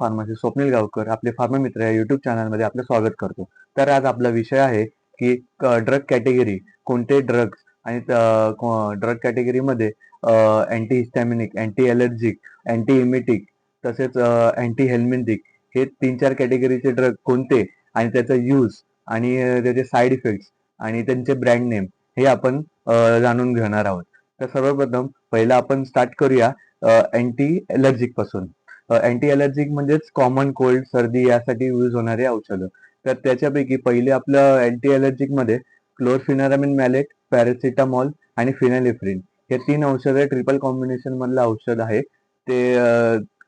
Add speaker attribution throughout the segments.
Speaker 1: Pharmacy Swapnil गावकर आपले pharma मित्र या युट्यूब चॅनलमध्ये आपलं स्वागत करतो. तर आज आपला विषय आहे की ड्रग कॅटेगरी कोणते ड्रग्स आणि ड्रग कॅटेगरीमध्ये anti histaminic anti allergic anti emetic तसेच अँटी हेल्मेंटिक हे तीन चार कॅटेगरीचे ड्रग कोणते आणि त्याचा यूज आणि त्याचे साईड इफेक्ट्स आणि त्यांचे ब्रँड नेम हे आपण जाणून घेणार आहोत. तर सर्वप्रथम पहिला आपण स्टार्ट करूया अँटी एलर्जिकपासून. अँटी अलर्जिक म्हणजेच कॉमन कोल्ड सर्दी यासाठी यूज होणारे औषधं. तर त्याच्यापैकी पहिले आपलं अँटी अलर्जिकमध्ये क्लोरफिनारामिन मॅलेट पॅरासिटामॉल आणि फिनालिफ्रिन हे तीन औषधं ट्रिपल कॉम्बिनेशन मधलं औषध आहे. ते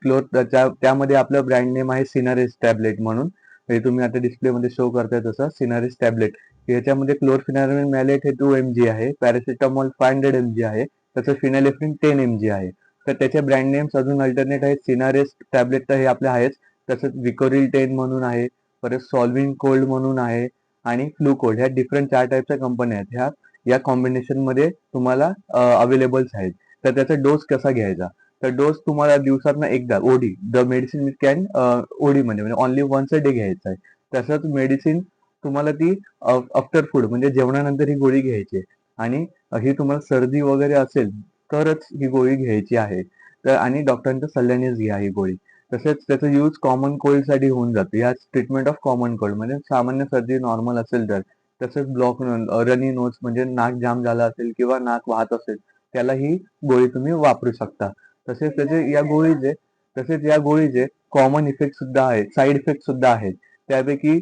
Speaker 1: क्लोर त्यामध्ये आपलं ब्रँड नेम आहे सिनारिस टॅबलेट म्हणून. हे तुम्ही आता डिस्प्लेमध्ये शो करताय तसं सिनारिस टॅबलेट याच्यामध्ये क्लोरफिनारामिन मॅलेट हे टू एम जी आहे paracetamol five hundred M G आहे तसं फिनालिफ्रिन टेन एम जी आहे. तर त्याचे ब्रँड नेम्स अजून अल्टरनेट आहेत. सिनारेस टॅबलेट तर हे आपले आहेच. तसंच विकोरिल टेन म्हणून आहे. परत सॉल्विंग कोल्ड म्हणून आहे. आणि फ्लू कोल्ड ह्या डिफरंट चार टाईपच्या कंपन्या आहेत. ह्या या कॉम्बिनेशनमध्ये तुम्हाला अवेलेबल्स आहेत. तर त्याचा डोस कसा घ्यायचा? तर डोस तुम्हाला दिवसातनं एकदा OD the medicine can OD मध्ये म्हणजे ऑनली वन्स अ डे घ्यायचा आहे. तसंच मेडिसिन तुम्हाला ती आफ्टर फूड म्हणजे जेवणानंतर ही गोळी घ्यायची आहे. आणि ही तुम्हाला सर्दी वगैरे असेल तरच ही गोळी घ्यायची आहे. तर आणि डॉक्टरांच्या सल्ल्यानेच घ्या ही गोळी. तसेच त्याचा यूज कॉमन कोल्डसाठी होऊन जातो. या ट्रीटमेंट ऑफ कॉमन कोल्ड म्हणजे सामान्य सर्दी नॉर्मल असेल तर तसेच ब्लॉक रनी नोज म्हणजे नाक जाम झाला असेल किंवा नाक वाहत असेल त्याला ही गोळी तुम्ही वापरू शकता. तसेच त्याचे या गोळीचे तसेच या गोळीचे कॉमन इफेक्ट सुद्धा आहेत साईड इफेक्ट सुद्धा आहेत. त्यापैकी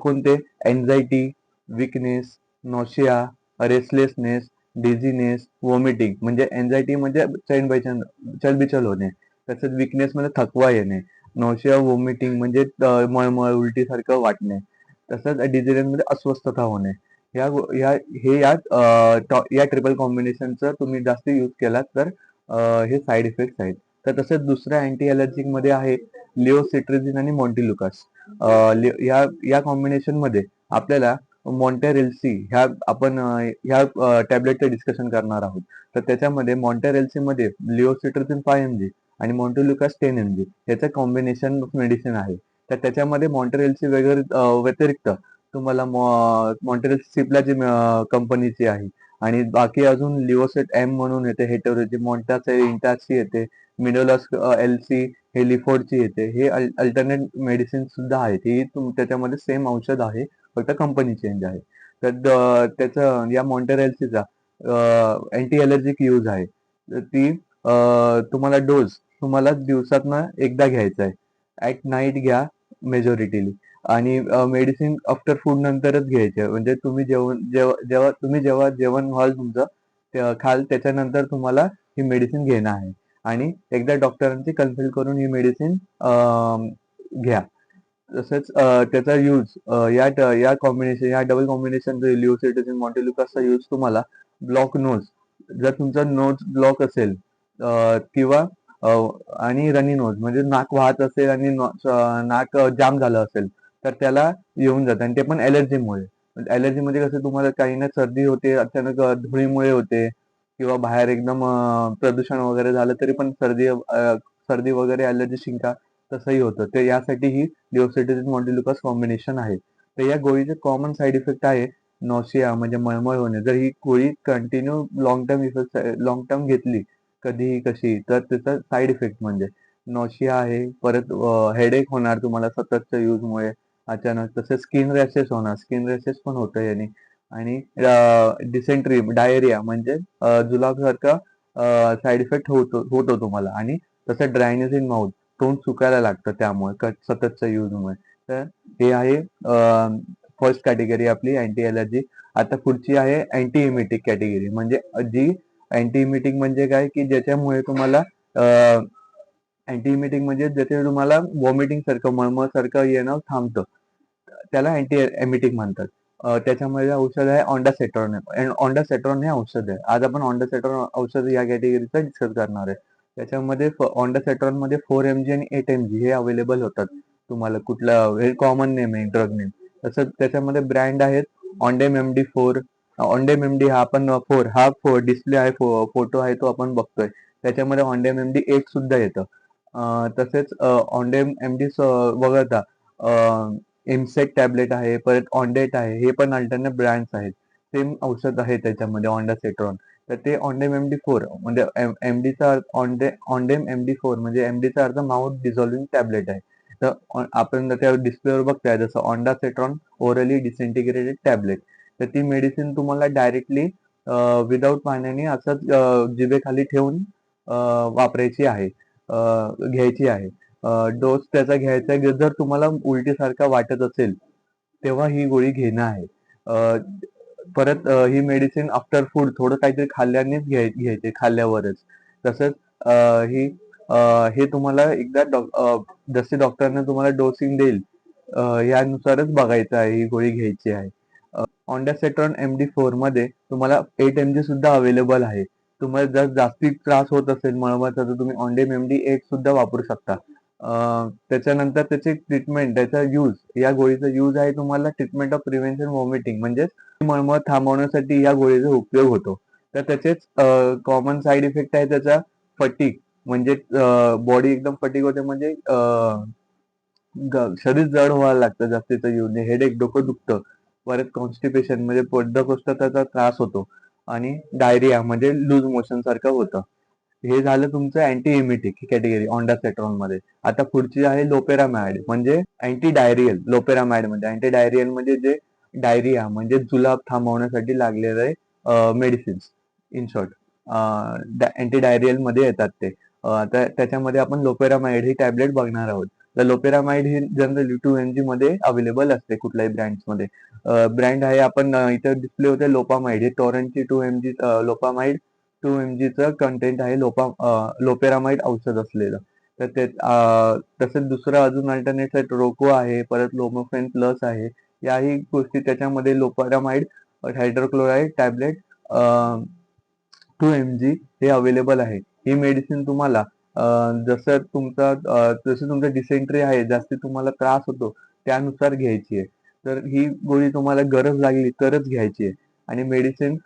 Speaker 1: कोणते? Anxiety weakness nausea restlessness dizziness vomiting म्हणजे एन्झायटी म्हणजे चैन बैचन चलबिचल होणे. तसंच विकनेस म्हणजे थकवा येणे. नॉशिया वॉमिटिंग म्हणजे अ, मळमळ उलटीसारखं वाटणे. तसंच डिझिनेस म्हणजे अस्वस्थता होणे. या या हे या टॉ- या ट्रिपल कॉम्बिनेशनचं तुम्ही जास्त यूज केलात तर हे साईड इफेक्ट्स आहेत. तर तसंच दुसऱ्या अँटी अलर्जिकमध्ये आहे लिओसिट्रिझिन आणि मॉन्टिलुकास या या कॉम्बिनेशनमध्ये आपल्याला मॉन्टेरेल्सी ह्या आपण ह्या टॅबलेटचं डिस्कशन करणार आहोत. तर त्याच्यामध्ये मॉन्टेरेल्सी मध्ये लिओसिट्रिझिन फाय एम जी आणि मॉन्टेल्युकास टेन एम जी याचं कॉम्बिनेशन मेडिसिन आहे. तर त्याच्यामध्ये मॉन्टेरेल्सी वगैरे व्यतिरिक्त तुम्हाला मॉन्टेरेल्सी सिप्ला जी कंपनीची आहे आणि बाकी अजून लिओसेट एम म्हणून येते हेटेरोजी मॉन्टास इंटाची येते मिडोलस एल सी हे लिफोर्डची येते हे अल्टरनेट मेडिसिन सुद्धा आहेत. ही तुम- त्याच्यामध्ये सेम औषध आहे. फक्त कंपनी चेंज आहे. तर त्याचं या मॉन्टेरेल्सीचा अँटी अलर्जिक यूज आहे. तर ती तुम्हाला डोस तुम्हाला दिवसातनं एकदा घ्यायचा आहे. ऍट नाईट घ्या मेजॉरिटीली आणि मेडिसिन आफ्टर फूड नंतरच घ्यायचे. म्हणजे तुम्ही जेवण जेव्हा जेव्हा तुम्ही जेव्हा जेवण व्हाल तुमचं ते- खाल त्याच्यानंतर तुम्हाला ही मेडिसिन घेणं आहे. आणि एकदा डॉक्टरांची कन्सल्ट करून ही मेडिसिन घ्या. तसेच त्याचा यूज या या कॉम्बिनेशन या डबल कॉम्बिनेशन लिओसिटिझिन मॉन्टेल्युकासचा यूज तुम्हाला ब्लॉक नोज जर तुमचा नोज ब्लॉक असेल किंवा आणि रनी नोज म्हणजे नाक वाहत असेल आणि नाक जाम झालं असेल तर त्याला येऊन जातं. आणि ते पण ॲलर्जीमुळे ॲलर्जीमध्ये कसं तुम्हाला काही ना सर्दी होते अचानक धुळीमुळे होते किंवा बाहेर एकदम प्रदूषण वगैरे झालं तरी पण सर्दी सर्दी वगैरे ॲलर्जी शिंका तसंही होतं. ते यासाठी ही लिओसिटिझिन मॉन्टिल्युकास कॉम्बिनेशन आहे. तर या गोळीचे कॉमन साईड इफेक्ट आहे नॉशिया म्हणजे मळमळ होणे. जर ही गोळी continue long term effect long term घेतली कधीही कशी तर त्याचा साईड इफेक्ट म्हणजे नॉशिया आहे परत हेडेक होणार तुम्हाला सततच्या यूजमुळे अचानक तसे स्किन रॅशेस होणार. स्किन रॅशेस पण होतं याने. आणि डिसेंट्री डायरिया म्हणजे जुलाबसारखा साईड इफेक्ट होतो होतो तुम्हाला. आणि तसं ड्रायनेस इन माउथ तोंड सुकायला लागतं त्यामुळे सततच्या यूजमुळे तर हे आहे फर्स्ट कॅटेगरी आपली अँटी एलर्जी आता पुढची आहे अँटी इमिटिक कॅटेगरी म्हणजे जी अँटी इमिटिक म्हणजे काय? की ज्याच्यामुळे तुम्हाला अँटी इमिटिक म्हणजे ज्याचे तुम्हाला वॉमिटिंग सारखं मळमळ सारखं येणं थांबतं. त्याला अँटी एमिटिक म्हणतात त्याच्यामध्ये औषध आहे ऑन्डासेट्रॉन ऑन्डासेट्रॉन हे औषध आहे. आज आपण ऑन्डासेट्रॉन औषध या कॅटेगरीचा डिस्कस करणार आहे. त्याच्यामध्ये ऑन्डासेट्रॉनमध्ये फोर एम जी आणि एट एम जी हे अवेलेबल होतात. तुम्हाला कुठला हे कॉमन नेम आहे ड्रग नेम तसंच त्याच्यामध्ये ब्रँड आहेत Ondem M D four Ondem M D हा आपण फोर हा फोर डिस्प्ले आहे फोटो आहे तो आपण बघतोय. त्याच्यामध्ये ऑनडेम एम डी एट सुद्धा येतं. तसेच ऑनडेम एम डी वगळता एमसेक टॅबलेट आहे परत ऑनडेट आहे हे पण अल्टरनेट ब्रँड्स आहेत. सेम औषध आहे त्याच्यामध्ये ऑन्डासेट्रॉन तर ते ऑनडेम एम डी फोर म्हणजे एम डीचा ऑन्डे ऑन्डेम एम डी फोर म्हणजे एम डीचा अर्थ माउथ डिझॉल्विंग टॅबलेट आहे तर आपण त्या डिस्प्लेवर बघताय जसं ऑन्डासेट्रॉन ओरली डिसइंटिग्रेटेड टॅबलेट तर ती मेडिसिन तुम्हाला डायरेक्टली विदाऊट पाण्याने असंच जिभेखाली ठेवून वापरायची आहे घ्यायची आहे डोस त्याचा घ्यायचा आहे. जर तुम्हाला उलटीसारखा वाटत असेल तेव्हा ही गोळी घेणं आहे परत ही मेडिसिन आफ्टर फूड थोडं काहीतरी खाल्ल्यानेच घ्यायचे खाल्ल्यावरच. तसंच ही हे तुम्हाला एकदा जसे डॉक्टरने तुम्हाला डोसिंग देईल यानुसारच बघायचं आहे ही गोळी घ्यायची आहे. ऑन्डासेट्रॉन एम डी फोरमध्ये तुम्हाला एट एम जी सुद्धा अवेलेबल आहे. तुम्हाला जर जास्ती त्रास होत असेल मळमळचा तर तुम्ही ऑनडेम एम डी एट सुद्धा वापरू शकता. त्याच्यानंतर त्याची ट्रीटमेंट त्याचा यूज या गोळीचा यूज आहे तुम्हाला ट्रीटमेंट ऑफ प्रिव्हेन्शन वॉमिटिंग म्हणजेच मळमळ थांबवण्यासाठी या गोळीचा उपयोग होतो. तर त्याचेच कॉमन साईड इफेक्ट आहे त्याचा फटीक म्हणजे बॉडी एकदम फटीक होते म्हणजे शरीर जड व्हायला लागतं जास्तीचं येऊन हेडेक डोकं दुखतं परत कॉन्स्टिपेशन म्हणजे बद्धकोष्ठताचा त्रास होतो. आणि डायरिया म्हणजे लूज मोशन सारखं होतं. हे झालं तुमचं अँटी इमिटिक कॅटेगरी ऑन्डासेट्रॉनमध्ये. आता पुढची आहे लोपेरामॅड म्हणजे अँटी डायरियल लोपेरामॅड म्हणजे अँटी डायरियल म्हणजे जे डायरिया म्हणजे जुलाब थांबवण्यासाठी लागलेले मेडिसिन्स इन शॉर्ट अँटी डायरियलमध्ये येतात ते. आता त्याच्यामध्ये आपण लोपेरामाइड ही टॅबलेट बघणार आहोत. तर लोपेरामाइड ही जनरली टू एम जी मध्ये अवेलेबल असते कुठल्याही ब्रँड्समध्ये. ब्रँड आहे आपण इथे डिस्प्ले होते लोपामाइड. हे टॉरंटची two M G lopamide two M जीचं कंटेंट आहे लोपा लोपेरामाइड औषध असलेलं. तर ते तसेच दुसरं अजून अल्टरनेट रोको आहे परत लोमोफेन प्लस आहे. याही गोष्टी त्याच्यामध्ये loperamide hydrochloride tablet two M G हे अवेलेबल आहे. ही मेडिसिन तुम्हाला जसं तुमचा जसं तुमचं डिसेंट्री आहे जास्ती तुम्हाला त्रास होतो त्यानुसार घ्यायची आहे. तर ही गोळी तुम्हाला गरज लागली तरच घ्यायची आहे. आणि मेडिसिन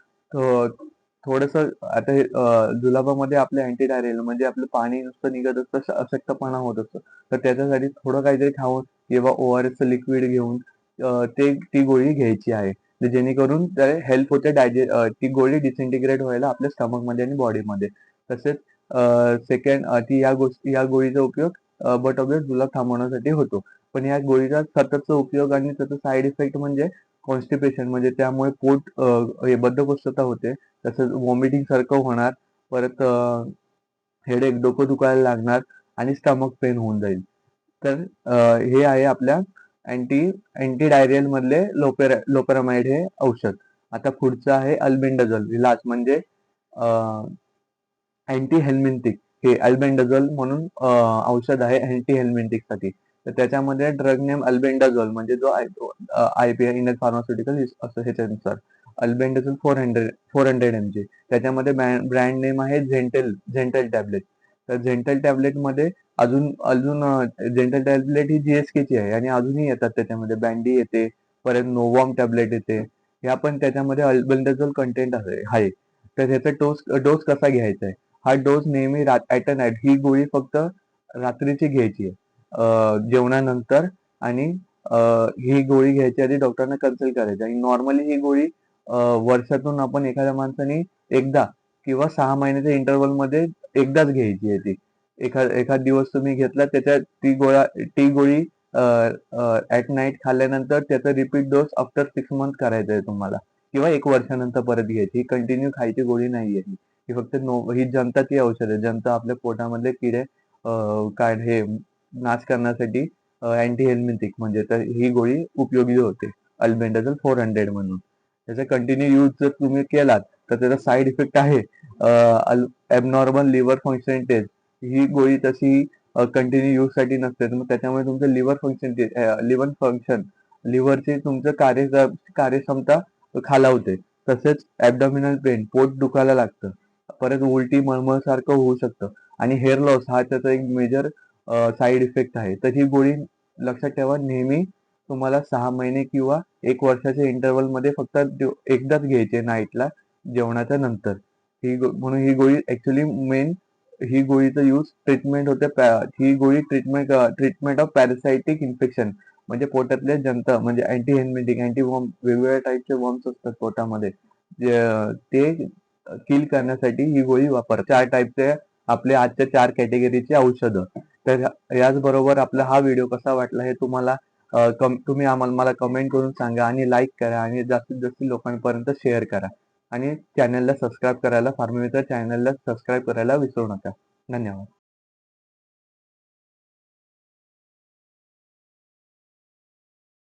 Speaker 1: थोडस आता हे अं, जुलाबामध्ये आपले अँटी डायरियल म्हणजे आपलं पाणी नुसतं निघत असतं अशक्तपणा होत असतं. तर त्याच्यासाठी थोडं काहीतरी खाऊन किंवा ओ आर एस लिक्विड घेऊन अं, ते ती गोळी घ्यायची आहे. तर जेणेकरून हेल्प होते डायजे ती गोळी डिसइंटिग्रेट व्हायला आपल्या स्टमकमध्ये आणि बॉडीमध्ये तसेच सेकंड ती या गोष्टी या गोळीचा उपयोग बट ऑबियस जुलाब थांबवण्यासाठी होतो. पण या गोळीचा सततचा उपयोग आणि त्याचा साईड इफेक्ट म्हणजे कॉन्स्टिपेशन म्हणजे त्यामुळे पोट बद्धकोस्तता हे बद्धकोष्ठता होते. तसंच वॉमिटिंग सारखं होणार. परत हेडेक डोकं दुखायला लागणार आणि स्टमक पेन होऊन जाईल. तर हे आहे आपल्या अँटी अँटी डायरियल मधले लोपेरा लोपेरामाइड हे औषध. आता पुढचं आहे अल्बेंडाझोल इलाज म्हणजे अँटी हेल्मेंटिक हे अल्बेंडझल म्हणून औषध आहे अँटी हेल्मेंटिकसाठी. तर त्याच्यामध्ये ड्रग नेम अल्बेंडाझोल म्हणजे जो I P I Indian pharmaceutical असं ह्याच्यानुसार. Albendazole four hundred four hundred M G त्याच्यामध्ये ब्रँड नेम आहे झेंटेल झेंटेल टॅबलेट तर झेंटल टॅबलेटमध्ये अजून अजून झेंटल टॅबलेट ही जीएसकेची आहे आणि अजूनही येतात त्याच्यामध्ये. बँडी येते परत नोवॉम टॅबलेट येते. ह्या पण त्याच्यामध्ये अल्बेंडाझोल कंटेंट आहे तर ह्याचा डोस डोस कसा घ्यायचा आहे? हा डोस नेहमी ऍट अ नाईट ही गोळी फक्त रात्रीची घ्यायची आहे. जेवणानंतर आणि ही गोळी घ्यायची आधी डॉक्टरना कन्सल्ट करायची. आणि नॉर्मली ही गोळी वर्षातून आपण एखाद्या माणसाने एकदा किंवा सहा महिन्याच्या इंटरव्हलमध्ये एकदाच घ्यायची आहे ती. एखाद एखाद दिवस तुम्ही घेतला त्याच्यात ती गोळा ती गोळी ऍट नाईट खाल्ल्यानंतर त्याचा repeat dose after six month करायचा आहे तुम्हाला. किंवा एक वर्षानंतर परत घ्यायची. ही कंटिन्यू खायची गोळी नाही आहे ही फक्त नो ही जनताची औषध आहे जनता आपल्या पोटामधले किडे काय हे नाश करण्यासाठी अँटी हेल्मिथिक म्हणजे तर ही गोळी उपयोगी होते. अल्बेंडाझल फोर हंड्रेड म्हणून. त्याचा कंटिन्यू यूज जर तुम्ही केलात तर त्याचा साईड इफेक्ट आहे. ॲबनॉर्मल लिव्हर फंक्शन टेस्ट ही गोळी तशी कंटिन्यू युजसाठी नसते. मग त्याच्यामुळे तुमचं लिव्हर फंक्शन लिव्हर फंक्शन लिव्हरची तुमचं कार्य कार्यक्षमता खालावते. तसेच ॲबडॉमिनल पेन पोट दुखायला लागतं. परत उलटी मळमळ सारखं होऊ शकतं. आणि हेअर लॉस हा त्याचा एक मेजर साईड इफेक्ट आहे. तर ही गोळी लक्षात ठेवा नेहमी तुम्हाला सहा महिने किंवा एक वर्षाच्या इंटरवलमध्ये फक्त एकदाच घ्यायचे नाईटला जेवणाच्या नंतर. ही म्हणून ही गोळी ऍक्च्युली मेन ही गोळीचा यूज ट्रीटमेंट होते ही गोळी treatment treatment of parasitic infection म्हणजे पोटातले जंत म्हणजे अँटी हेल्मेटिक अँटी वॉर्म वेगवेगळ्या टाईपचे वॉर्म्स असतात पोटामध्ये. ते किल करण्यासाठी ही गोळी वापर चार टाईपचे आपले आजच्या चार कॅटेगरीचे औषधं. तर याचबरोबर आपला हा व्हिडिओ कसा वाटला हे तुम्हाला कम तुम्ही आम्हाला मला कमेंट करून सांगा आणि लाईक करा आणि जास्तीत जास्त लोकांपर्यंत शेअर करा. आणि चॅनलला सबस्क्राईब करायला फार्मिमित्र चॅनलला सबस्क्राईब करायला विसरू नका. धन्यवाद.